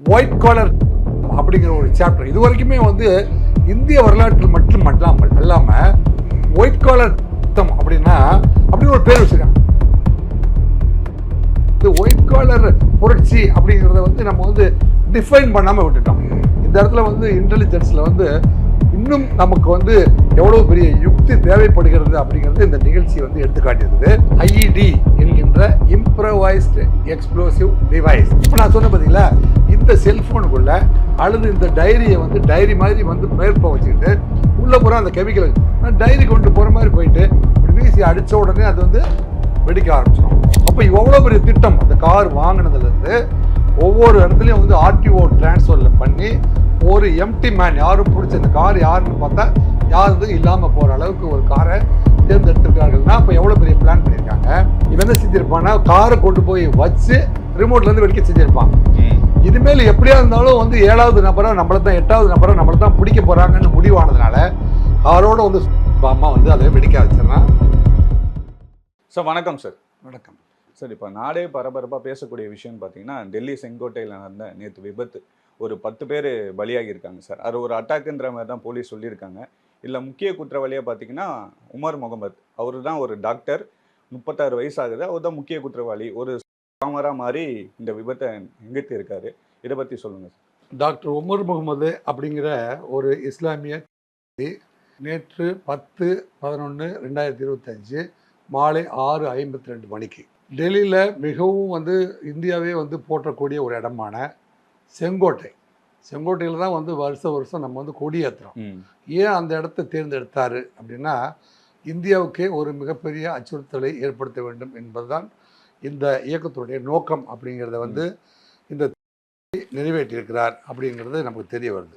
White collar அப்படிங்கிற ஒரு chapter இது வரைக்குமே வந்து இந்திய வரலாற்றில் மட்டும் அல்லாமல் அல்லாம ஒயிட் காலர் அப்படின்னா அப்படின்னு ஒரு பேர் வச்சிருக்காங்க. இந்த ஒயிட் காலர் புரட்சி அப்படிங்கிறத வந்து நம்ம வந்து டிஃபைன் பண்ணாம விட்டுட்டோம். இந்த இடத்துல வந்து இன்டெலிஜென்ஸ்ல வந்து இன்னும் நமக்கு வந்து எவ்வளவு பெரிய யுக்தி தேவைப்படுகிறது அப்படிங்கிறது இந்த நிகழ்ச்சி வந்து எடுத்துக்காட்டியிருக்குது ஐஇடி என்கின்ற இம்ப்ரவைஸ்டு எக்ஸ்ப்ளோசிவ் டிவைஸ் இப்போ நான் சொன்ன பார்த்தீங்களா இந்த செல்ஃபோனுக்குள்ள அல்லது இந்த டைரியை வந்து டைரி மாதிரி வந்து மேற்ப வச்சுக்கிட்டு உள்ள பூரா அந்த கெமிக்கல் டைரி கொண்டு போகிற மாதிரி போயிட்டு இப்படி வீசி அடித்த உடனே அது வந்து வெடிக்க ஆரம்பிச்சிடும். அப்போ எவ்வளோ பெரிய திட்டம் அந்த கார் வாங்கினதுலேருந்து ஒவ்வொரு இடத்துலையும் வந்து ஆர்டிஓ டிரான்ஸ்ஃபரில் பண்ணி ஒரு எம்டி மேன் யாரும் பிடிச்ச இந்த கார் யாருன்னு பார்த்தா யாரும் இல்லாமல் போகிற அளவுக்கு ஒரு காரை தேர்ந்தெடுத்திருக்கார்கள்னா அப்போ எவ்வளோ பெரிய பிளான் பண்ணியிருக்காங்க? இவன் என்ன செஞ்சிருப்பான்னா காரை கொண்டு போய் வச்சு ரிமோட்லேருந்து வெடிக்க செஞ்சிருப்பான். இனிமேல் எப்படியா இருந்தாலும் வந்து ஏழாவது நபரா நம்மள தான் எட்டாவது நபரா நம்மள தான் பிடிக்க போறாங்கன்னு முடிவானதுனால காரோட வந்து அம்மா வந்து அதை வெடிக்க வச்சிடறான். சார் வணக்கம் சார் வணக்கம். சார் இப்போ நாடே பரபரப்பாக பேசக்கூடிய விஷயம் பார்த்தீங்கன்னா டெல்லி செங்கோட்டையில் நடந்த நேற்று விபத்து. ஒரு பத்து பேர் பலியாகியிருக்காங்க சார். அது ஒரு அட்டாக்குன்ற மாதிரி தான் போலீஸ் சொல்லியிருக்காங்க. இல்லை முக்கிய குற்றவாளியாக பார்த்தீங்கன்னா உமர் முகமது. அவர் தான் ஒரு டாக்டர். முப்பத்தாறு வயசு ஆகுது அவர் தான் முக்கிய குற்றவாளி. ஒரு சாமரா மாதிரி இந்த விபத்தை நிகழ்த்தி இருக்காரு? இதை பற்றி சொல்லுங்கள் சார். டாக்டர் உமர் முகமது அப்படிங்கிற ஒரு இஸ்லாமிய நேற்று பத்து பதினொன்று ரெண்டாயிரத்தி இருபத்தஞ்சு மாலை ஆறு ஐம்பத்தி ரெண்டு மணிக்கு டெல்லியில் மிகவும் வந்து இந்தியாவே வந்து போற்றக்கூடிய ஒரு இடமான செங்கோட்டை. செங்கோட்டையில் தான் வந்து வருஷ வருஷம் நம்ம வந்து கொடியேற்றுறோம் ஏன் அந்த இடத்த தேர்ந்தெடுத்தாரு அப்படின்னா இந்தியாவுக்கே ஒரு மிகப்பெரிய அச்சுறுத்தலை ஏற்படுத்த வேண்டும் என்பதுதான் இந்த இயக்கத்துடைய நோக்கம் அப்படிங்கிறத வந்து இந்த நிறைவேற்றியிருக்கிறார் அப்படிங்கிறது நமக்கு தெரிய வருது.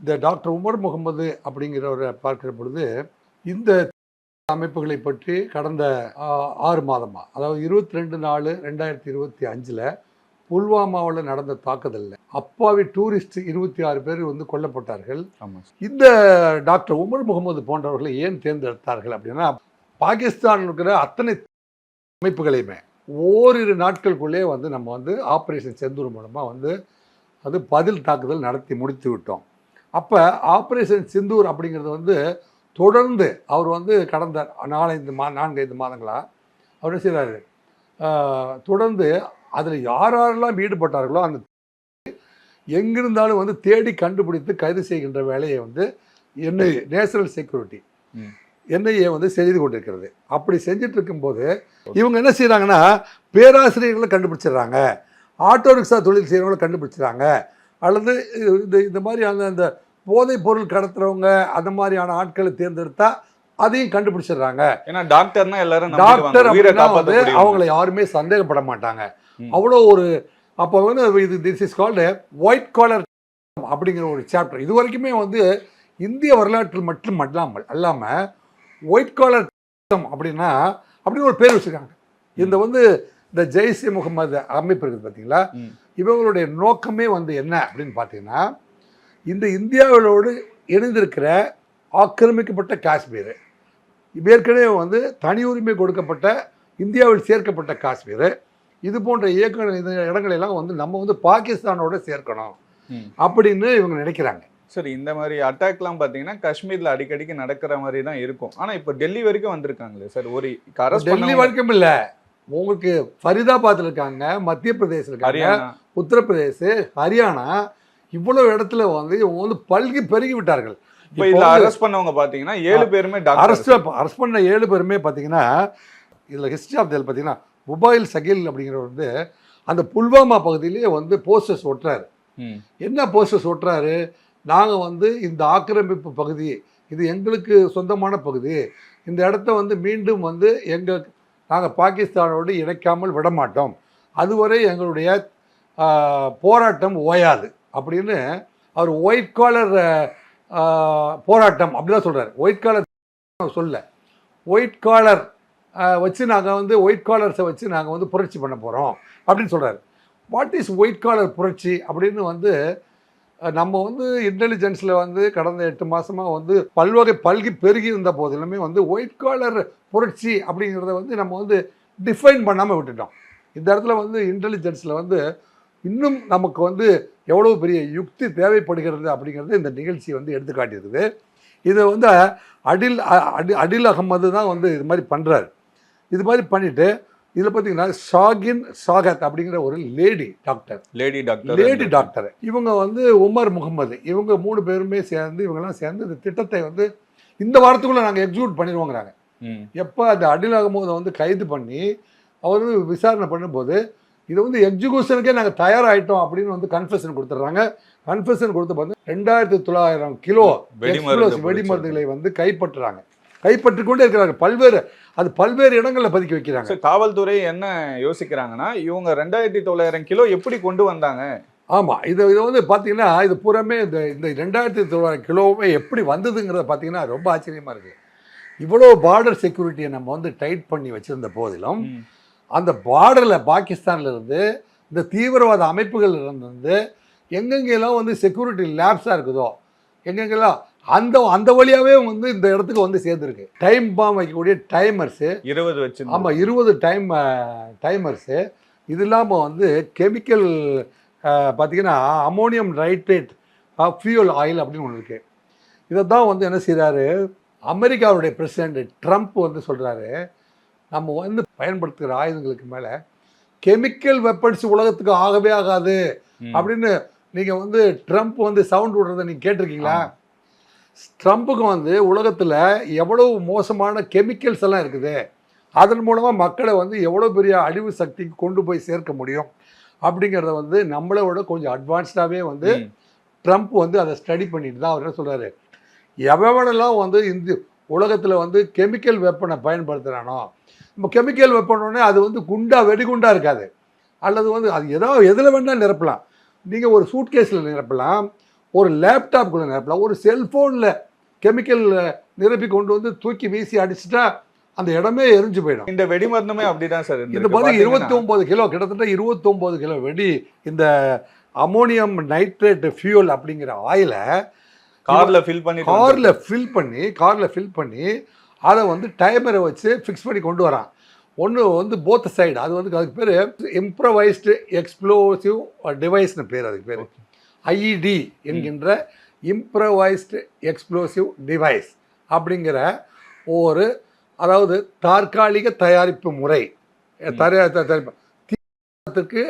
இந்த டாக்டர் உமர் முகமது அப்படிங்கிறவரை பார்க்கிற பொழுது இந்த அமைப்புகளை பற்றி கடந்த ஆறு மாதமாக அதாவது இருபத்தி ரெண்டு நாலு ரெண்டாயிரத்தி இருபத்தி அஞ்சில் புல்வாமாவில் நடந்த தாக்குதலில். அப்பாவி டூரிஸ்ட் இருபத்தி ஆறு பேர் வந்து கொல்லப்பட்டார்கள். இந்த டாக்டர் உமர் முகமது போன்றவர்களை ஏன் தேர்ந்தெடுத்தார்கள் அப்படின்னா பாகிஸ்தான் இருக்கிற அத்தனை அமைப்புகளையுமே ஓரிரு நாட்களுக்குள்ளே வந்து நம்ம வந்து ஆப்ரேஷன் செந்தூர் மூலமாக வந்து அது பதில் தாக்குதல் நடத்தி முடித்து விட்டோம். அப்போ ஆப்ரேஷன் சிந்தூர் அப்படிங்கிறது வந்து தொடர்ந்து அவர் வந்து கடந்த நாலஞ்சு மா நான்கைந்து மாதங்களா அவர் செய்கிறாரு தொடர்ந்து அதில் யார் யாரெல்லாம் ஈடுபட்டார்களோ அந்த எங்கிருந்தாலும் வந்து தேடி கண்டுபிடித்து கைது செய்கின்ற வேலையை வந்து என்ஐ நேஷனல் செக்யூரிட்டி. என்ஐஏ வந்து செய்து கொண்டிருக்கிறது அப்படி செஞ்சுட்டு இருக்கும்போது இவங்க என்ன செய்கிறாங்கன்னா பேராசிரியர்களை கண்டுபிடிச்சிடுறாங்க ஆட்டோ ரிக்ஷா தொழில் செய்கிறவங்களை கண்டுபிடிச்சிடுறாங்க அல்லது இந்த இந்த மாதிரியான அந்த போதைப் பொருள் கடத்துறவங்க அந்த மாதிரியான ஆட்களை தேர்ந்தெடுத்தா அதையும் கண்டுபிடிச்சிடுறாங்க ஏன்னா டாக்டர்னா எல்லாரும் டாக்டர் அப்படின்னா வந்து அவங்கள யாருமே சந்தேகப்பட மாட்டாங்க. அவ்வளோ ஒரு அப்போ வந்து இது this is called white collar அப்படிங்கிற ஒரு சாப்டர் இது வரைக்குமே வந்து இந்திய வரலாற்றில் மட்டும் அல்லாமல் அல்லாமல் ஒயிட் காலர் அப்படின்னா அப்படின்னு ஒரு பேர் வச்சுருக்காங்க. இந்த வந்து இந்த ஜெய்ஷே முகமது அமைப்பு இருக்குது பார்த்தீங்களா. இவங்களுடைய நோக்கமே வந்து என்ன அப்படின்னு பார்த்தீங்கன்னா இந்த இந்தியாவிலோடு இணைந்திருக்கிற ஆக்கிரமிக்கப்பட்ட காஷ்மீர் ஏற்கனவே வந்து தனி உரிமை கொடுக்கப்பட்ட இந்தியாவில் சேர்க்கப்பட்ட காஷ்மீர் இது போன்ற இயக்க இந்த இடங்களெல்லாம் வந்து நம்ம வந்து பாகிஸ்தானோட சேர்க்கணும். அப்படின்னு இவங்க நினைக்கிறாங்க. சரி இந்த மாதிரி அட்டாக்லாம் பார்த்தீங்கன்னா காஷ்மீர்ல அடிக்கடிக்கு நடக்கிற மாதிரி தான் இருக்கும். ஆனா இப்போ டெல்லி வரைக்கும் வந்திருக்காங்களே சார்? ஒரு டெல்லி வரைக்கும் இல்ல. உங்களுக்கு ஃபரிதாபாத்ல இருக்காங்க மத்திய பிரதேசம் இருக்காங்க உத்தரப்பிரதேச ஹரியானா இவ்வளவு இடத்துல வந்து இவங்க வந்து பல்கி பெருகி விட்டார்கள். இப்போ இதுல அரெஸ்ட் பண்ணவங்க பாத்தீங்கன்னா ஏழு பேருமே அரெஸ்ட் அரெஸ்ட் பண்ண ஏழு பேருமே பார்த்தீங்கன்னா இதில் ஹிஸ்ட்ரி ஆஃப் தேல் பார்த்தீங்கன்னா முபாயில் சகில் அப்படிங்கிறவர் வந்து அந்த புல்வாமா பகுதியிலேயே வந்து போஸ்டர்ஸ் ஒட்டுறாரு. என்ன போஸ்டர்ஸ் ஒட்டுறாரு? நாங்கள் வந்து இந்த ஆக்கிரமிப்பு பகுதி இது எங்களுக்கு சொந்தமான பகுதி. இந்த இடத்த வந்து மீண்டும் வந்து எங்கள் நாங்கள் பாகிஸ்தானோடு இணைக்காமல் விட மாட்டோம். அதுவரை எங்களுடைய போராட்டம் ஓயாது. அப்படின்னு அவர் ஒயிட் காலர் போராட்டம் அப்படிதான் சொல்கிறார் ஒயிட் காலர் சொல்ல. ஒயிட் காலர் வச்சு நாங்கள் வந்து ஒயிட் காலர்ஸை வச்சு நாங்கள் வந்து புரட்சி பண்ண போகிறோம் அப்படின்னு சொல்கிறார் வாட் இஸ் ஒயிட் காலர் புரட்சி அப்படின்னு வந்து நம்ம வந்து இன்டெலிஜென்ஸில் வந்து கடந்த எட்டு மாதமாக வந்து பல்வகை பல்கி பெருகி இருந்த போதிலுமே வந்து ஒயிட் காலர் புரட்சி அப்படிங்கிறத வந்து நம்ம வந்து டிஃபைன் பண்ணாமல் விட்டுட்டோம். இந்த இடத்துல வந்து இன்டெலிஜென்ஸில் வந்து இன்னும் நமக்கு வந்து எவ்வளோ பெரிய யுக்தி தேவைப்படுகிறது அப்படிங்கிறது இந்த நிகழ்ச்சி வந்து எடுத்துக்காட்டியிருக்குது. இதை வந்து அடில் அடி அடில் அகமது தான் வந்து இது மாதிரி பண்ணுறாரு இது மாதிரி பண்ணிட்டு இதில் பார்த்தீங்கன்னா ஷாகின் ஷாகத் அப்படிங்கிற ஒரு lady doctor. Lady doctor lady doctor. இவங்க வந்து உமர் முகமது. இவங்க மூணு பேருமே சேர்ந்து இவங்கெல்லாம் சேர்ந்து இந்த திட்டத்தை வந்து இந்த வாரத்துக்குள்ளே நாங்கள் எக்ஸிக்யூட் பண்ணிடுவோங்கிறாங்க. எப்போ அந்த அடில் அகமதை வந்து கைது பண்ணி அவர் விசாரணை பண்ணும்போது இது வந்து எக்ஸிக்யூஷனுக்கே நாங்கள் தயாராகிட்டோம் அப்படின்னு வந்து கன்ஃபெஷன் கொடுத்துட்றாங்க. கன்ஃபெஷன் கொடுத்து பார்த்து ரெண்டாயிரத்தி தொள்ளாயிரம் கிலோ வெடிமருந்துகளை வந்து கைப்பற்றுறாங்க. கைப்பற்றி கொண்டே இருக்கிறாங்க. பல்வேறு அது பல்வேறு இடங்களில் பதுக்கி வைக்கிறாங்க. காவல்துறை என்ன யோசிக்கிறாங்கன்னா இவங்க ரெண்டாயிரத்தி தொள்ளாயிரம் கிலோ எப்படி கொண்டு வந்தாங்க? ஆமாம் இது இது வந்து பார்த்தீங்கன்னா இது பூராமே இந்த இந்த ரெண்டாயிரத்தி தொள்ளாயிரம் கிலோவுமே எப்படி வந்ததுங்கிறத பார்த்தீங்கன்னா ரொம்ப ஆச்சரியமாக இருக்குது இவ்வளோ பார்டர் செக்யூரிட்டியை நம்ம வந்து டைட் பண்ணி வச்சிருந்த போதிலும். அந்த பார்டரில் பாகிஸ்தான்ல இருந்து இந்த தீவிரவாத அமைப்புகள் இருந்து எங்கெங்கெல்லாம் வந்து செக்யூரிட்டி லேப்ஸாக இருக்குதோ எங்கெங்கெல்லாம் அந்த அந்த வழியாகவே வந்து இந்த இடத்துக்கு வந்து சேர்ந்துருக்கு. டைம் பாம் வைக்கக்கூடிய டைமர்ஸு இருபது வச்சு ஆமாம் இருபது டைம் டைமர்ஸு இது இல்லாமல் வந்து கெமிக்கல் பார்த்தீங்கன்னா அமோனியம் நைட்ரேட் ஃபியூல் ஆயில் அப்படின்னு ஒன்று இருக்குது இதை தான் வந்து என்ன செய்கிறாரு அமெரிக்காவுடைய பிரசிடெண்ட் ட்ரம்ப் வந்து சொல்கிறாரு நம்ம வந்து பயன்படுத்துகிற ஆயுதங்களுக்கு மேலே கெமிக்கல் வெப்பன்ஸ் உலகத்துக்கு ஆகவே ஆகாது. அப்படின்னு நீங்கள் வந்து ட்ரம்ப் வந்து சவுண்ட் விடுறத நீங்கள் கேட்டிருக்கீங்களா. ட்ரம்ப்புக்கு வந்து உலகத்தில் எவ்வளவு மோசமான கெமிக்கல்ஸ் எல்லாம் இருக்குது அதன் மூலமாக மக்களை வந்து எவ்வளோ பெரிய அழிவு சக்திக்கு கொண்டு போய் சேர்க்க முடியும் அப்படிங்கிறத வந்து நம்மளை விட கொஞ்சம் அட்வான்ஸ்டாகவே வந்து. ட்ரம்ப் வந்து அதை ஸ்டடி பண்ணிட்டு தான் அவர் என்ன சொல்கிறாரு எவனெல்லாம் வந்து இந்த உலகத்தில் வந்து கெமிக்கல் வெப்பனை பயன்படுத்துகிறானோ நம்ம கெமிக்கல் வெப்பனோடனே அது வந்து குண்டா வெடிகுண்டா இருக்காது. அல்லது வந்து அது ஏதோ எதில் வேணால் நிரப்பலாம். நீங்கள் ஒரு சூட்கேஸில் நிரப்பலாம். ஒரு லேப்டாப்குள்ளே நிரப்பலாம். ஒரு செல்ஃபோனில் கெமிக்கல் நிரப்பி கொண்டு வந்து தூக்கி வீசி அடிச்சிட்டா அந்த இடமே எரிஞ்சு போயிடும். இந்த வெடிமருந்துமே அப்படிதான் சார் இந்த. மாதிரி இருபத்தி ஒன்பது கிலோ கிட்டத்தட்ட இருபத்தி ஒன்பது கிலோ வெடி இந்த அமோனியம் நைட்ரேட் ஃபியூல் அப்படிங்கிற ஆயிலை கார்ல ஃபில் பண்ணி காரில் ஃபில் பண்ணி காரில் ஃபில் பண்ணி அதை வந்து டைமரை வச்சு ஃபிக்ஸ் பண்ணி கொண்டு வரான். ஒன்று வந்து போத் சைடு அது வந்து அதுக்கு பேர் இம்ப்ரவைஸ்டு எக்ஸ்ப்ளோசிவ் டிவைஸ்னு பேர் அதுக்கு பேர். ஐஇடி என்கின்ற இம்ப்ரவைஸ்டு எக்ஸ்ப்ளோசிவ் டிவைஸ் அப்படிங்கிற ஒரு அதாவது தற்காலிக தயாரிப்பு முறை. தர- த- தயாரிப்பு தீவிரத்துக்கு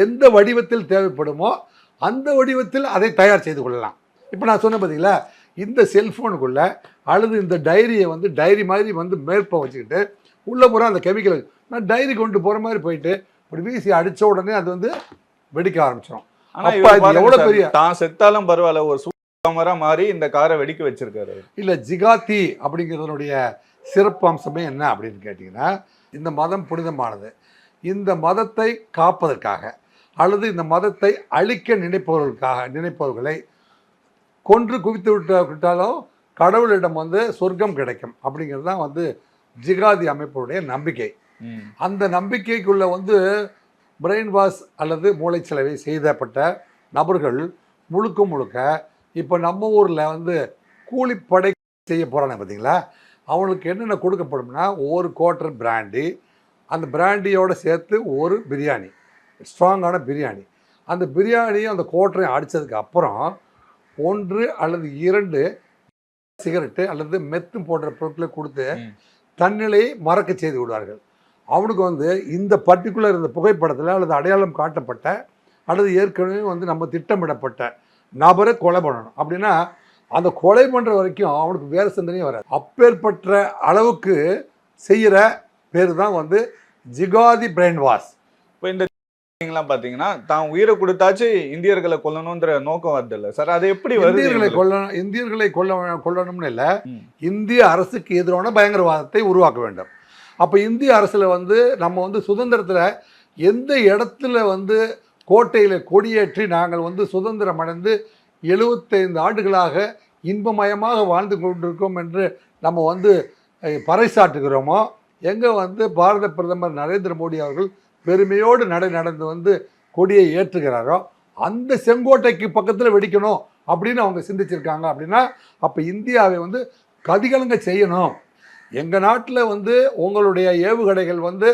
எந்த வடிவத்தில் தேவைப்படுமோ அந்த வடிவத்தில் அதை தயார் செய்து கொள்ளலாம். இப்போ நான் சொன்னேன் பார்த்தீங்களா இந்த செல்ஃபோனுக்குள்ள அல்லது இந்த டைரியை வந்து டைரி மாதிரி வந்து மேற்ப வச்சுக்கிட்டு உள்ள பூரா அந்த கெமிக்கல் நான் டைரி கொண்டு போகிற மாதிரி போயிட்டு இப்படி வீசி அடிச்ச உடனே அது வந்து வெடிக்க ஆரம்பிச்சிடும் ஆனா எவ்வளவு பெரிய- தான் செத்தாலும் பரவாயில்ல ஒரு சூப்பரா மாறி இந்த காரை வெடிக்க வச்சிருக்காரு. இல்லை ஜிகாத்தி அப்படிங்கிறதனுடைய சிறப்பு அம்சமே என்ன அப்படின்னு கேட்டிங்கன்னா இந்த மதம் புனிதமானது இந்த மதத்தை காப்பதற்காக அல்லது இந்த மதத்தை அழிக்க நினைப்பவர்களுக்காக நினைப்பவர்களை கொன்று குவித்து விட்ட விட்டாலும் கடவுளிடம் வந்து சொர்க்கம் கிடைக்கும் அப்படிங்கிறது தான் வந்து ஜிகாதி அமைப்புடைய நம்பிக்கை. அந்த நம்பிக்கைக்குள்ள வந்து பிரெயின் வாஷ் அல்லது மூளைச்சலவை செய்தப்பட்ட நபர்கள் முழுக்க முழுக்க இப்போ நம்ம ஊரில் வந்து கூலிப்படை செய்ய போகிறாங்க பார்த்தீங்களா அவங்களுக்கு என்னென்ன கொடுக்கப்படும்னா ஒரு குவார்ட்டர் பிராண்டி அந்த பிராண்டியோட சேர்த்து ஒரு பிரியாணி ஸ்ட்ராங்கான பிரியாணி. அந்த பிரியாணியும் அந்த குவார்ட்டரையும் அடித்ததுக்கு அப்புறம் ஒன்று அல்லது இரண்டு சிகரெட்டு அல்லது மெத்து போன்ற பொருட்களை கொடுத்து. தன்னிலையை மறக்க செய்து விடுவார்கள். அவனுக்கு வந்து இந்த பர்டிகுலர் இந்த புகைப்படத்தில் அல்லது அடையாளம் காட்டப்பட்ட அல்லது ஏற்கனவே வந்து நம்ம திட்டமிடப்பட்ட நபரை கொலை பண்ணணும். அப்படின்னா அந்த கொலை பண்ணுற வரைக்கும் அவனுக்கு வேறு சிந்தனையும் வராது. அப்பேற்பட்ட அளவுக்கு செய்கிற பேர் தான் வந்து ஜிகாதி பிரெயின் வாஷ் இப்போ இந்த எல்லாம் பாத்தீங்கன்னா தான் உயிரை கொடுத்தாச்சு இந்தியர்களை கொல்லணும்ன்ற நோக்கம் வருது இல்ல? சார் அது எப்படி வருது இந்தியர்களை இவங்களுக்கு? கொல்ல இந்தியர்களை கொல்ல கொல்லணும்னு இல்லை. இந்திய அரசுக்கு எதிரான பயங்கரவாதத்தை உருவாக்க வேண்டும். அப்போ இந்திய அரசில் வந்து நம்ம வந்து சுதந்திரத்தில் எந்த இடத்துல வந்து கோட்டையில் கொடியேற்றி நாங்கள் வந்து சுதந்திரம் அடைந்து எழுபத்தைந்து ஆண்டுகளாக இன்பமயமாக வாழ்ந்து கொண்டிருக்கோம் என்று நம்ம வந்து பறைசாட்டுகிறோமோ எங்கே வந்து பாரத பிரதமர் நரேந்திர மோடி அவர்கள் பெருமையோடு நடை நடந்து வந்து கொடியை ஏற்றுகிறாரோ அந்த செங்கோட்டைக்கு பக்கத்தில் வெடிக்கணும் அப்படின்னு அவங்க சிந்திச்சிருக்காங்க அப்படின்னா அப்போ இந்தியாவை வந்து கதிகலங்க செய்யணும். எங்கள் நாட்டில் வந்து உங்களுடைய ஏவுகணைகள் வந்து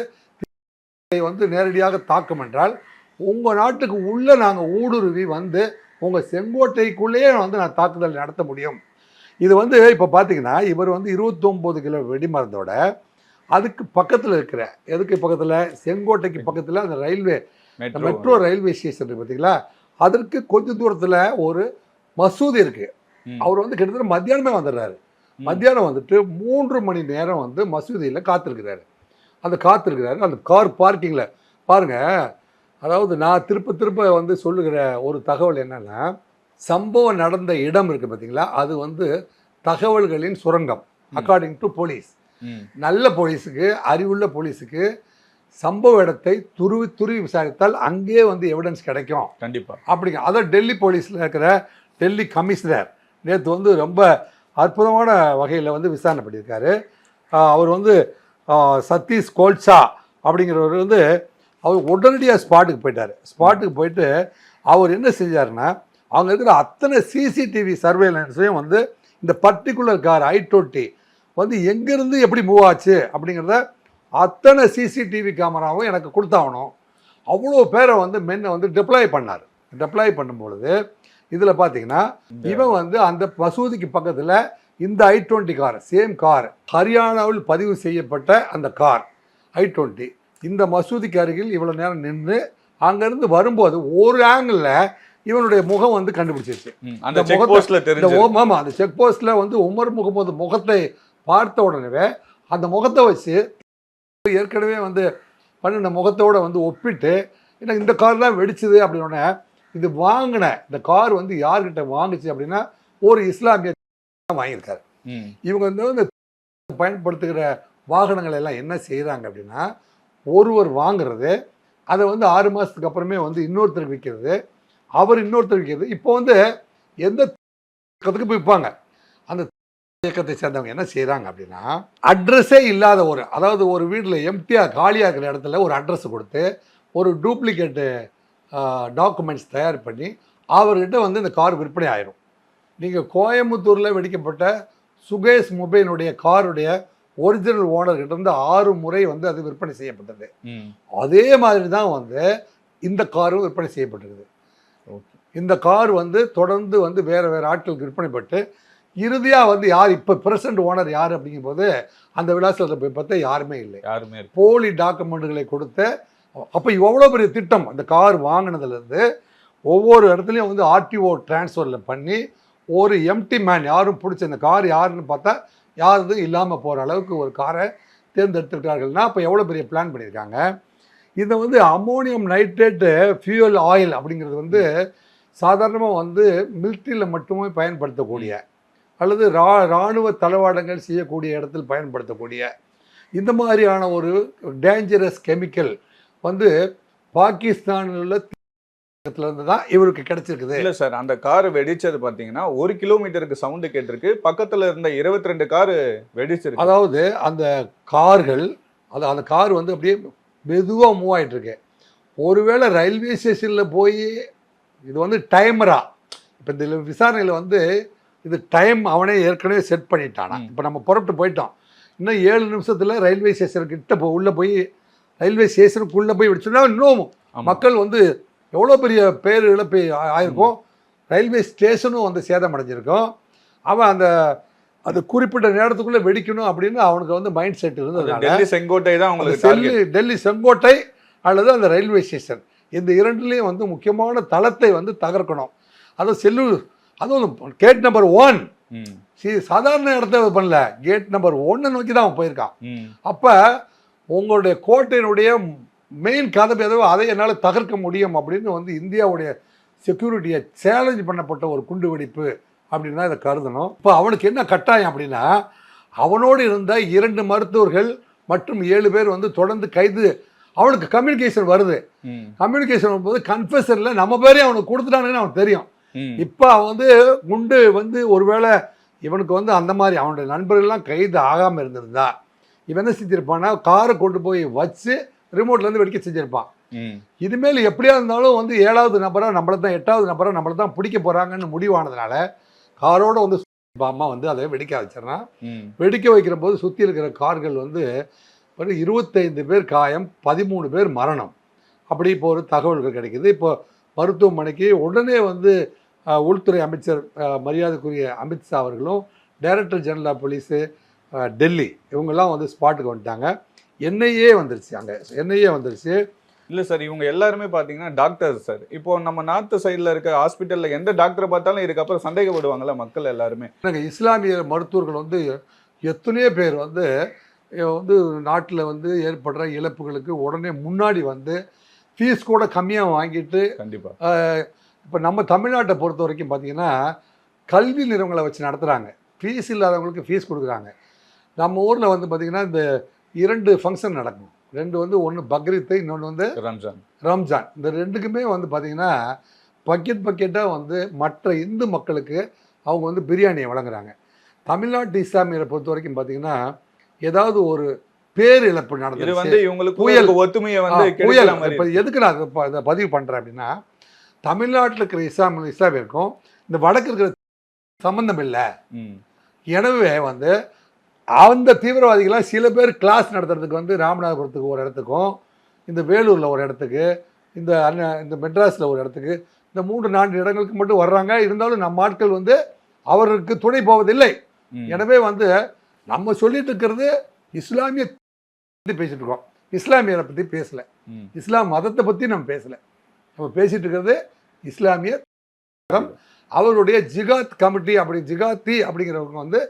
வந்து நேரடியாக தாக்கும் என்றால் உங்கள் நாட்டுக்கு உள்ளே நாங்கள் ஊடுருவி வந்து உங்கள் செங்கோட்டைக்குள்ளேயே வந்து நான் தாக்குதல் நடத்த முடியும். இது வந்து இப்போ பார்த்தீங்கன்னா இவர் வந்து இருபத்தொம்போது கிலோ வெடிமருந்தோட அதுக்கு பக்கத்தில் இருக்கிற எதுக்கு பக்கத்தில்? செங்கோட்டைக்கு பக்கத்தில் அந்த ரயில்வே மெட்ரோ. ரயில்வே ஸ்டேஷன் இருக்கு பார்த்தீங்களா அதற்கு கொஞ்ச தூரத்தில் ஒரு மசூதி இருக்கு. ம். அவர் வந்து கிட்டத்தட்ட மத்தியானமே வந்துடுறாரு. மத்தியானம் வந்துட்டு மூன்று மணி நேரம் வந்து மசூதியில் காத்திருக்கிறாரு. அந்த காத்திருக்கிறாரு அந்த கார் பார்க்கிங்கில் பாருங்க அதாவது நான் திருப்ப திருப்ப வந்து சொல்லுகிற ஒரு தகவல் என்னன்னா சம்பவம் நடந்த இடம் இருக்கு பார்த்தீங்களா அது வந்து தகவல்களின் சுரங்கம் அக்கார்டிங் டு போலீஸ். நல்ல போலீஸுக்கு அறிவுள்ள போலீஸுக்கு சம்பவ இடத்தை துருவி துருவி விசாரித்தால் அங்கேயே வந்து எவிடன்ஸ் கிடைக்கும். கண்டிப்பா. அப்படிங்க அதான் டெல்லி போலீஸில் இருக்கிற டெல்லி கமிஷனர் நேற்று வந்து ரொம்ப அற்புதமான வகையில் வந்து விசாரணை பண்ணியிருக்காரு. அவர் வந்து சதீஷ் கோல்சா அப்படிங்கிறவர் வந்து அவர் உடனடியாக ஸ்பாட்டுக்கு போயிட்டார். ஸ்பாட்டுக்கு போயிட்டு அவர் என்ன செஞ்சாருன்னா அவங்க இருக்கிற அத்தனை சிசிடிவி சர்வேலன்ஸையும் வந்து இந்த பர்டிகுலர் கார் ஐ டுவெண்ட்டி வந்து எங்கேருந்து எப்படி மூவ் ஆச்சு அப்படிங்கிறத அத்தனை சிசிடிவி கேமராவும் எனக்கு கொடுத்தாகணும். அவ்வளோ பேரை வந்து மென்னை வந்து டிப்ளாய் பண்ணார். டெப்ளாய் பண்ணும்பொழுது இதில் பார்த்தீங்கன்னா இவன் வந்து அந்த மசூதிக்கு பக்கத்தில் இந்த i twenty car same car. ஹரியானாவில் பதிவு செய்யப்பட்ட அந்த கார் ஐ டுவெண்ட்டி இந்த மசூதிக்கு அருகில் இவ்வளோ நேரம் நின்று அங்கேருந்து வரும்போது ஒரு ஆங்கிளில் இவனுடைய முகம் வந்து கண்டுபிடிச்சிருச்சு. அந்த இந்த செக் முகத்தை- போஸ்ட்ல இந்த தெரிஞ்சு ஓ- ஆமா அந்த செக் போஸ்ட்ல வந்து உமர் முகமது முகத்தை பார்த்த உடனே அந்த முகத்தை வச்சு ஏற்கனவே வந்து பண்ணின முகத்தோட வந்து ஒப்பிட்டு ஏன்னா இந்த கார் தான் வெடிச்சது? அப்படின்னோடனே இது வாங்கின இந்த கார் வந்து யார்கிட்ட வாங்குச்சு அப்படின்னா ஒரு இஸ்லாமிய வாங்கியிருக்காரு. இவங்க வந்து வந்து பயன்படுத்துகிற வாகனங்கள் எல்லாம் என்ன செய்கிறாங்க அப்படின்னா ஒருவர் வாங்குறது அதை வந்து ஆறு மாதத்துக்கு அப்புறமே வந்து இன்னொருத்தருக்கு விற்கிறது அவர் இன்னொருத்தர் விற்கிறது இப்போ வந்து எந்த இயக்கத்துக்கு போய் விற்பாங்க? அந்த இயக்கத்தை சேர்ந்தவங்க என்ன செய்கிறாங்க அப்படின்னா அட்ரஸே இல்லாத ஒரு அதாவது ஒரு வீட்டில் எம்டியாக காலியாக இருக்கிற இடத்துல ஒரு அட்ரஸ் கொடுத்து ஒரு டூப்ளிகேட்டு டாக்குமெண்ட்ஸ் தயார் பண்ணி அவர்கிட்ட வந்து இந்த கார் விற்பனை ஆயிரும். நீங்கள் கோயம்புத்தூரில் வெடிக்கப்பட்ட சுகேஷ் மொபைலுடைய காருடைய ஒரிஜினல் ஓனர்கிட்ட இருந்து ஆறு முறை வந்து அது விற்பனை செய்யப்பட்டது. அதே மாதிரி தான் வந்து இந்த காரும் விற்பனை செய்யப்பட்டிருக்குது. இந்த கார் வந்து தொடர்ந்து வந்து வேறு வேறு ஆட்களுக்கு விற்பனைப்பட்டு இறுதியாக வந்து யார் இப்போ பிரசன்ட் ஓனர் யார் அப்படிங்கும்போது அந்த விலாசத்தில் போய் பார்த்தா யாருமே இல்லை. யாருமே போலி டாக்குமெண்ட்டுகளை கொடுத்து அப்போ எவ்வளோ பெரிய திட்டம்? அந்த கார் வாங்கினதுலேருந்து ஒவ்வொரு இடத்துலையும் வந்து ஆர்டிஓ டிரான்ஸ்ஃபரில் பண்ணி ஒரு எம்டி மேன் யாரும் பிடிச்ச இந்த கார் யாருன்னு பார்த்தா யாரும் இல்லாமல் போகிற அளவுக்கு ஒரு காரை தேர்ந்தெடுத்திருக்கார்கள்னா அப்போ எவ்வளோ பெரிய பிளான் பண்ணியிருக்காங்க? இதை வந்து அமோனியம் நைட்ரேட்டு ஃபியூயல் ஆயில் அப்படிங்கிறது வந்து சாதாரணமாக வந்து மிலிட்ரியில் மட்டுமே பயன்படுத்தக்கூடிய அல்லது ரா இராணுவ தளவாடங்கள் செய்யக்கூடிய இடத்தில் பயன்படுத்தக்கூடிய இந்த மாதிரியான ஒரு டேஞ்சரஸ் கெமிக்கல் வந்து பாகிஸ்தானில் உள்ள இருந்து தான் இவருக்கு கிடைச்சிருக்குது. இல்ல சார் அந்த கார் வெடிச்சது பாத்தீங்கன்னா ஒரு கிலோமீட்டருக்கு சவுண்டு கேட்டிருக்கு. பக்கத்துல இருந்த இருபத்தி ரெண்டு கார் வெடிச்சிருக்கு. அதாவது அந்த கார்கள் அது அந்த கார் வந்து அப்படியே மெதுவாக மூவ் ஆயிட்டு இருக்கு ஒருவேளை ரயில்வே ஸ்டேஷனில் போய் இது வந்து டைமரா? இப்போ இந்த விசாரணையில் வந்து இது டைம் அவனே ஏற்கனவே செட் பண்ணிட்டானா. இப்போ நம்ம புறப்பட்டு போயிட்டோம். இன்னும் ஏழு நிமிஷத்தில் ரயில்வே ஸ்டேஷனுக்கிட்ட போ உள்ளே போய் ரயில்வே ஸ்டேஷனுக்குள்ளே போய் விடுச்சுன்னா இன்னும். மக்கள் வந்து எவ்வளோ பெரிய பேர் இழப்பு ஆயிருக்கும் ரயில்வே ஸ்டேஷனும் வந்து சேதம் அடைஞ்சிருக்கும் அவன் அந்த அது குறிப்பிட்ட நேரத்துக்குள்ளே வெடிக்கணும் அப்படின்னு அவனுக்கு வந்து மைண்ட் செட் அது இருந்ததுனால டெல்லி செங்கோட்டை தான் செல்லு target. டெல்லி செங்கோட்டை அல்லது அந்த ரயில்வே ஸ்டேஷன். இந்த இரண்டுலேயும் வந்து முக்கியமான தளத்தை வந்து தகர்க்கணும். அது செல்லு அதுவும் கேட் நம்பர் ஒன் சாதாரண இடத்த பண்ணல. கேட் நம்பர் ஒன்னை நோக்கி தான் அவன் போயிருக்கான். அப்போ உங்களுடைய கோட்டையினுடைய மெயின் கதவு எதுவோ அதை என்னால் தகர்க்க முடியும் அப்படின்னு வந்து இந்தியாவுடைய செக்யூரிட்டியை சேலஞ்ச் பண்ணப்பட்ட ஒரு குண்டு வெடிப்பு அப்படின்னு தான் இதை கருதணும். இப்போ அவனுக்கு என்ன கட்டாயம் அப்படின்னா அவனோடு இருந்த இரண்டு மருத்துவர்கள் மற்றும் ஏழு பேர் வந்து தொடர்ந்து கைது அவனுக்கு கம்யூனிகேஷன் வருது. கம்யூனிகேஷன் வரும்போது கன்ஃபெஷனில் நம்ம பேரையும் அவனுக்கு கொடுத்துட்டானுன்னு அவனுக்கு தெரியும். இப்போ அவன் வந்து குண்டு வந்து ஒருவேளை இவனுக்கு வந்து அந்த மாதிரி அவனுடைய நண்பர்கள்லாம் கைது ஆகாமல் இருந்திருந்தா இவன் என்ன செஞ்சிருப்பான்னா காரை கொண்டு போய் வச்சு ரிமோட்லேருந்து வெடிக்க செஞ்சிருப்பான் ம். இனிமேல் எப்படியா இருந்தாலும் வந்து ஏழாவது நபராக நம்மளை தான் எட்டாவது நபராக நம்மளை தான் பிடிக்க போகிறாங்கன்னு முடிவானதுனால காரோட வந்து அம்மா வந்து அதை வெடிக்க வச்சிடறான். வெடிக்க வைக்கிற போது சுற்றி இருக்கிற கார்கள் வந்து ஒரு இருபத்தைந்து பேர் காயம் பதிமூணு பேர் மரணம் அப்படி இப்போ ஒரு தகவல்கள் கிடைக்குது இப்போ மருத்துவமனைக்கு உடனே வந்து உள்துறை அமைச்சர் மரியாதைக்குரிய அமித்ஷா அவர்களும் director general of police Delhi. இவங்கெல்லாம் வந்து ஸ்பாட்டுக்கு வந்துட்டாங்க. என்ஐஏ வந்துருச்சு அங்கே. என்ஐஏ வந்துருச்சு. இல்ல சார் இவங்க எல்லாருமே பாத்தீங்கன்னா டாக்டர் சார். இப்போ நம்ம நார்த் சைடுல இருக்க ஹாஸ்பிட்டல்ல எந்த டாக்டரை பார்த்தாலும் இதுக்கப்புறம் சந்தேகப்படுவாங்கல்ல மக்கள் எல்லாருமே. எனக்கு இஸ்லாமிய மருத்துவர்கள் வந்து எத்தனையோ பேர் வந்து வந்து நாட்டில் வந்து ஏற்படுற இழப்புகளுக்கு உடனே முன்னாடி வந்து ஃபீஸ் கூட கம்மியாக வாங்கிட்டு கண்டிப்பா. இப்போ நம்ம தமிழ்நாட்டை பொறுத்த வரைக்கும் பார்த்தீங்கன்னா கல்வி நிறுவனங்களை வச்சு நடத்துகிறாங்க ஃபீஸ் இல்லாதவங்களுக்கு ஃபீஸ் கொடுக்குறாங்க. நம்ம ஊரில் வந்து பார்த்திங்கன்னா இந்த இரண்டு ஃபங்க்ஷன் நடக்கும். ரெண்டு வந்து ஒன்று பக்ரீத்து இன்னொன்று வந்து ரம்ஜான். ரம்ஜான். இந்த ரெண்டுக்குமே வந்து பார்த்திங்கன்னா பக்கெட் பக்கெட்டாக வந்து மற்ற இந்து மக்களுக்கு அவங்க வந்து பிரியாணியை வழங்குறாங்க. தமிழ்நாட்டு இஸ்லாமியரை பொறுத்த வரைக்கும் பார்த்தீங்கன்னா ஏதாவது ஒரு பேர் இழப்பு நடந்துருச்சு. வந்து இவங்களுக்கு புயல். ஒத்துமையை வந்து புயல். இப்போ எதுக்கு நான் இதை பதிவு பண்ணுறேன் அப்படின்னா தமிழ்நாட்டில் இருக்கிற இஸ்லாம் இஸ்லாமியருக்கும் இந்த வடக்கு இருக்கிற சம்பந்தம் இல்லை. எனவே வந்து அந்த தீவிரவாதிகளாம் சில பேர் கிளாஸ் நடத்துறதுக்கு வந்து ராமநாதபுரத்துக்கு ஒரு இடத்துக்கும் இந்த வேலூரில் ஒரு இடத்துக்கு இந்த அண்ண இந்த மெட்ராஸில் ஒரு இடத்துக்கு இந்த மூன்று நான்கு இடங்களுக்கு மட்டும் வர்றாங்க இருந்தாலும் நம்ம ஆட்கள் வந்து அவருக்கு துணை போவதில்லை. எனவே வந்து நம்ம சொல்லிட்டு இருக்கிறது இஸ்லாமிய பற்றி பேசிட்டு இருக்கோம் இஸ்லாமியரை பற்றி பேசலை. இஸ்லாம் மதத்தை பற்றி நம்ம பேசலை நம்ம பேசிட்டு இருக்கிறது இஸ்லாமிய. அவருடைய ஜிகாத் கமிட்டி அப்படி ஜிகாத்தி அப்படிங்கிறவங்க வந்து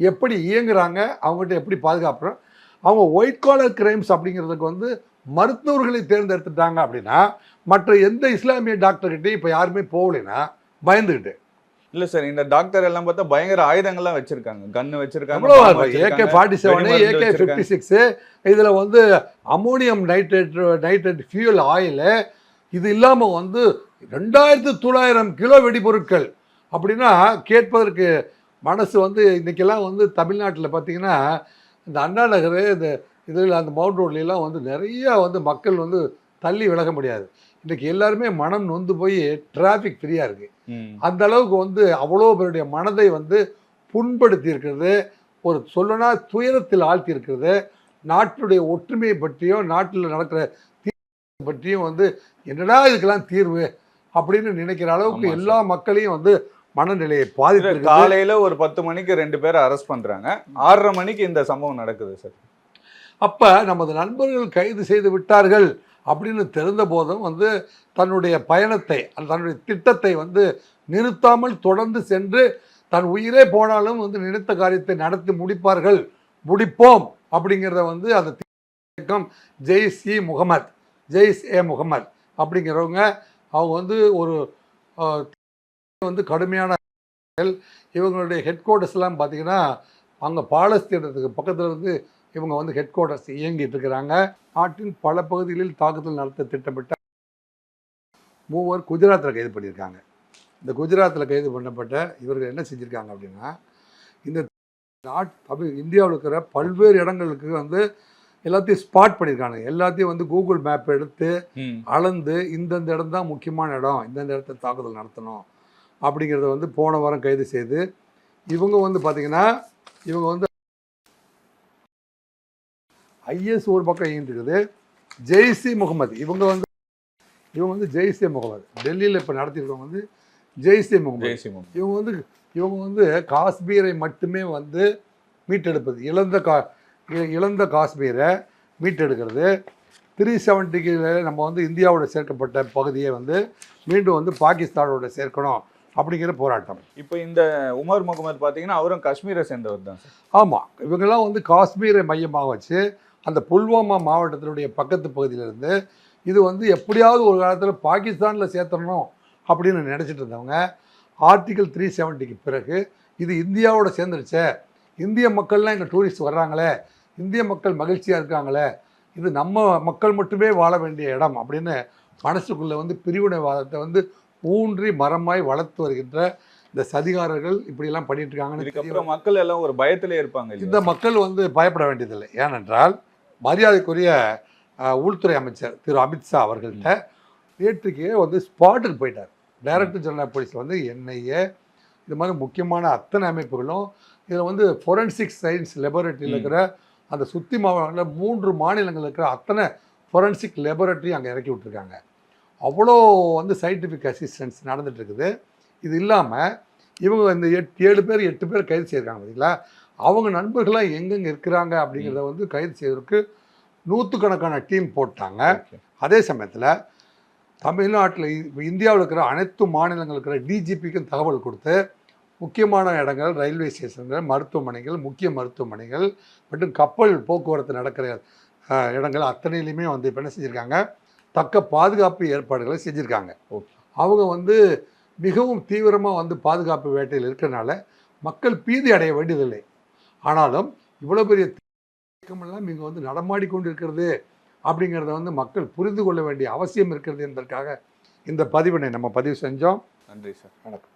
எப்படி இயங்குறாங்க அவங்ககிட்ட எப்படி பாதுகாப்புறோம் அவங்க ஒயிட் காலர் கிரைம்ஸ் அப்படிங்கிறதுக்கு வந்து மருத்துவர்களை தேர்ந்தெடுத்துட்டாங்க அப்படின்னா மற்ற எந்த இஸ்லாமிய டாக்டர்கிட்டையும் இப்போ யாருமே போகலைன்னா பயந்துக்கிட்டு இல்ல சார் இந்த டாக்டர் எல்லாம் பார்த்தா பயங்கர ஆயுதங்கள்லாம் வச்சிருக்காங்க. கன்னு வச்சிருக்காங்க A K forty seven A K. Fifty six இதில் வந்து ammonium nitrate nitrate fuel oil இது இல்லாமல் வந்து ரெண்டாயிரத்து தொள்ளாயிரம் கிலோ வெடிபொருட்கள். அப்படின்னா கேட்பதற்கு மனசு வந்து இன்றைக்கெல்லாம் வந்து தமிழ்நாட்டில் பார்த்தீங்கன்னா இந்த அண்ணா நகர் இந்த இதில் அந்த மவுண்ட் ரோட்லாம் வந்து நிறைய வந்து மக்கள் வந்து தள்ளி விலக முடியாது. இன்றைக்கி எல்லாருமே மனம் நொந்து போய் டிராஃபிக் ஃப்ரீயாக இருக்குது. அந்த அளவுக்கு வந்து அவ்வளோ பேருடைய மனதை வந்து புண்படுத்தி இருக்கிறது. ஒரு சொல்லனா துயரத்தில் ஆழ்த்தி இருக்கிறது. நாட்டினுடைய ஒற்றுமையை பற்றியும் நாட்டில் நடக்கிற தீர்வு பற்றியும் வந்து என்னடா இதுக்கெல்லாம் தீர்வு அப்படின்னு நினைக்கிற அளவுக்கு எல்லா மக்களையும் வந்து மனநிலையை பாதித்து காலையில ஒரு பத்து மணிக்கு ரெண்டு பேரை அரெஸ்ட் பண்றாங்க. ஆறரை மணிக்கு இந்த சம்பவம் நடக்குது சார் அப்போ நமது நண்பர்கள் கைது செய்து விட்டார்கள் அப்படின்னு தெரிந்த போதும் வந்து தன்னுடைய பயணத்தை அந்த தன்னுடைய திட்டத்தை வந்து நிறுத்தாமல் தொடர்ந்து சென்று தன் உயிரே போனாலும் வந்து நினைத்த காரியத்தை நடத்தி முடிப்பார்கள். முடிப்போம் அப்படிங்கிறத வந்து அந்த இயக்கம் ஜெய்ஸ் இ முகமது ஜெய்ஸ் ஏ முகமது அப்படிங்கிறவங்க அவங்க வந்து ஒரு வந்து கடுமையான இவங்களுடைய ஹெட் குவார்ட்டர்ஸ்லாம் பார்த்தீங்கன்னா அங்கே பாலஸ்தீனத்துக்கு பக்கத்தில் வந்து இவங்க வந்து ஹெட் குவார்ட்டர்ஸ் இயங்கிட்டு இருக்கிறாங்க. நாட்டின் பல பகுதிகளில் தாக்குதல் நடத்த திட்டமிட்ட மூவர் குஜராத்தில் கைது பண்ணியிருக்காங்க. இந்த குஜராத்தில் கைது பண்ணப்பட்ட இவர்கள் என்ன செஞ்சுருக்காங்க அப்படின்னா இந்த நாட் தமிழ் இந்தியாவில் இருக்கிற பல்வேறு இடங்களுக்கு வந்து எல்லாத்தையும் ஸ்பாட் பண்ணியிருக்காங்க. எல்லாத்தையும் வந்து கூகுள் மேப் எடுத்து. அளந்து இந்தந்த இடம் தான் முக்கியமான இடம் இந்தந்த இடத்த தாக்குதல் நடத்தணும். அப்படிங்கிறத வந்து போன வாரம் கைது செய்து இவங்க வந்து பார்த்தீங்கன்னா இவங்க வந்து ஐஎஸ் ஒரு பக்கம் இயங்கிட்டு ஜெய்சி முகமது. இவங்க வந்து இவங்க வந்து ஜெய்சே முகமது. டெல்லியில் இப்போ நடத்திருக்கவங்க வந்து ஜெய்சே முகமது. இவங்க வந்து இவங்க வந்து காஷ்மீரை மட்டுமே வந்து மீட்டெடுப்பது. இழந்த கா இழந்த காஷ்மீரை மீட்டெடுக்கிறது. த்ரீ செவன்ட்டிக்கு நம்ம வந்து இந்தியாவோட சேர்க்கப்பட்ட பகுதியை வந்து மீண்டும் வந்து பாகிஸ்தானோட சேர்க்கணும். அப்படிங்கிற போராட்டம். இப்போ இந்த உமர் முகமது பாத்தீங்கன்னா அவரும் காஷ்மீரை சேர்ந்தவர் தான் ஆமாம் இவங்கெல்லாம் வந்து காஷ்மீரை மையமாக வச்சு அந்த புல்வாமா மாவட்டத்தினுடைய பக்கத்து பகுதியிலேருந்து இது வந்து எப்படியாவது ஒரு காலத்தில் பாகிஸ்தானில் சேர்த்தணும் அப்படின்னு நினச்சிட்டு இருந்தவங்க ஆர்டிகல் த்ரீ செவன்ட்டிக்கு பிறகு இது இந்தியாவோட சேர்ந்துருச்சே. இந்திய மக்கள்லாம் இங்கே டூரிஸ்ட் வர்றாங்களே. இந்திய மக்கள் மகிழ்ச்சியாக இருக்காங்களே. இது நம்ம மக்கள் மட்டுமே வாழ வேண்டிய இடம் அப்படின்னு மனசுக்குள்ளே வந்து பிரிவினைவாதத்தை வந்து ஊன்றி மரமாய் வளர்த்து வருகின்ற இந்த சதிகாரர்கள் இப்படியெல்லாம் பண்ணிட்டு இருக்காங்கன்னு மக்கள் எல்லாம் ஒரு பயத்திலே இருப்பாங்க இந்த மக்கள் வந்து பயப்பட வேண்டியதில்லை. ஏனென்றால் மரியாதைக்குரிய உள்துறை அமைச்சர் திரு அமித்ஷா அவர்கள்ட்ட நேற்றுக்கே வந்து ஸ்பாட்டுக்கு போயிட்டார். டைரக்டர் ஜெனரல் போலீஸ் வந்து என்ஐஏ இது மாதிரி முக்கியமான அத்தனை அமைப்புகளும் இதில் வந்து ஃபொரன்சிக் சயின்ஸ் லெபரட்டரியில். இருக்கிற அந்த சுத்தி மாவட்டங்களில் மூன்று மாநிலங்கள் இருக்கிற அத்தனை ஃபொரன்சிக் லெபரட்டரி அங்கே இறக்கி விட்டுருக்காங்க. அவ்வளோ வந்து சயின்டிஃபிக் அசிஸ்டன்ஸ் நடந்துட்டு இருக்குது இது இல்லாமல் இவங்க இந்த எட் ஏழு பேர் எட்டு பேர் கைது செய்திருக்காங்க பார்த்தீங்களா அவங்க நண்பர்களாக எங்கெங்கே இருக்கிறாங்க அப்படிங்கிறத வந்து கைது செய்வதற்கு நூற்றுக்கணக்கான டீம் போட்டாங்க. அதே சமயத்தில் தமிழ்நாட்டில் இந்தியாவில் இருக்கிற அனைத்து மாநிலங்கள் இருக்கிற டிஜிபிக்கும் தகவல் கொடுத்து முக்கியமான இடங்கள் ரயில்வே ஸ்டேஷன்கள் மருத்துவமனைகள் முக்கிய மருத்துவமனைகள் மற்றும் கப்பல் போக்குவரத்து நடக்கிற இடங்கள் அத்தனையிலையுமே வந்து இப்போ என்ன செஞ்சுருக்காங்க? தக்க பாதுகாப்பு ஏற்பாடுகளை செஞ்சுருக்காங்க. அவங்க வந்து மிகவும் தீவிரமாக வந்து பாதுகாப்பு வேட்டையில் இருக்கிறனால மக்கள் பீதி அடைய வேண்டியதில்லை. ஆனாலும் இவ்வளோ பெரிய இயக்கமெல்லாம் இங்கே வந்து நடமாடி கொண்டு இருக்கிறது அப்படிங்கிறத வந்து மக்கள் புரிந்து கொள்ள வேண்டிய அவசியம் இருக்கிறது என்பதற்காக இந்த பதிவினை நம்ம பதிவு செஞ்சோம். நன்றி சார். வணக்கம்.